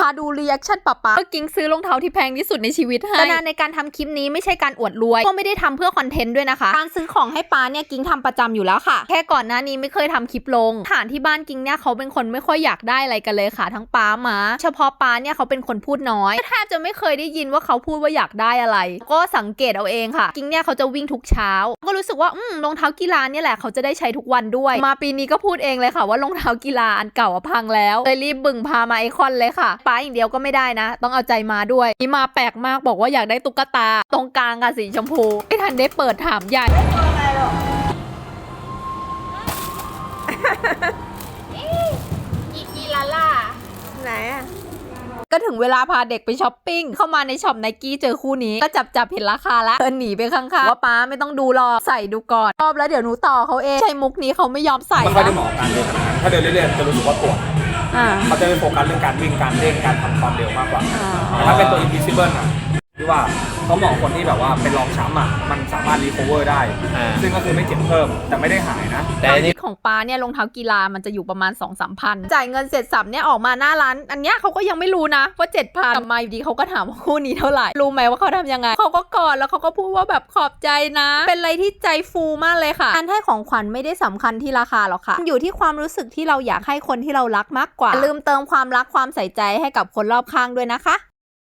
พาดูรีแอคชั่นป๊าป๊าก็กิ้งซื้อรองเท้าที่แพงที่สุดในชีวิตให้แต่นานในการทำคลิปนี้ไม่ใช่การอวดรวย ก็ไม่ได้ทำเพื่อคอนเทนต์ด้วยนะคะ การซื้อของให้ป๊าเนี่ยกิ้งทำประจำอยู่แล้วค่ะ แค่ก่อนหน้านี้ไม่เคยทำคลิปลงฐานที่บ้านกิ้งเนี่ยเขาเป็นคนไม่ค่อยอยากได้อะไรกันเลยค่ะ ทั้งป๊าหมา เฉพาะป๊าเนี่ยเขาเป็นคนพูดน้อยแทบจะไม่เคยได้ยินว่าเขาพูดว่าอยากได้อะไร ก็สังเกตเอาเองค่ะ กิ้งเนี่ยเขาจะวิ่งทุกเช้า ก็รู้สึกว่าอืมรองเท้ากีฬาเนี่ยแหละเขาจะได้ใช้ทุกวันด้วย มาปีนี้ก็พูดเองเลยค่ะว่ารองเท้ากีฬาอันเก่าอะพังแล้วเลยรีบบึ่งพามาไอคอนเลยค่ะป้าอย่างเดียวก็ไม่ได้นะ ต้องเอาใจมาด้วยนี่มาแปลกมากบอกว่าอยากได้ตุ๊กตา ตรงกลางค่ะสีชมพูไม่ทันได้เปิดถามใหญ่อีกีลาล่าไหนอะก็ถึงเวลาพาเด็กไปช้อปปิ้ง เข้ามาในช็อปไนกี้เจอคู่นี้ ก็จับจับเห็นราคาแล้วเดินหนีไปข้างๆ ว่าป้าไม่ต้องดูหรอกใส่ดูก่อนชอบแล้วเดี๋ยวหนูต่อเขาเอง ใช่มุกนี้เขาไม่ยอมใส่ไม่ค่อยได้นะเหมาะกับการเดินขนาดนั้นถ้าเดินเรื่อยๆจะรู้สึกว่าปวด อ่า เขาจะไปโฟกัสเรื่องการวิ่งการเร่งการทำความเร็วมากกว่าอ่าแต่ถ้าเป็นตัว invisible อะที่ว่า เขาเหมาะคนที่แบบว่าเป็นรองช้ำอะมันสามารถรี o เวอร์ได้ อ่า ซึ่งก็คือไม่เจ็บเพิ่มแต่ไม่ได้หายนะ แต่อันนี้ของป้าเนี่ยรองเท้ากีฬามันจะอยู่ประมาณ2องสามพันจ่ายเงินเสร็จสับเนี่ยออกมาหน้าร้าน อันเนี้ยเขาก็ยังไม่รู้นะว่าเจ็ดพันกลับมาอยู่ดีเขาก็ถามว่าคู่นี้เท่าไหร่ รู้ไหมว่าเขาทำยังไงเขาก็กอดแล้วเขาก็พูดว่าแบบขอบใจนะ เป็นอะไรที่ใจฟูมากเลยค่ะการให้ของขวัญไม่ได้สำคัญที่ราคาหรอกค่ะมันอยู่ที่ความรู้สึกที่เราอยากให้คนที่เรารักมากกว่าอย่าลืมเติมความรักความใส่ใจให้กับคนรอบข้างด้วยนะคะ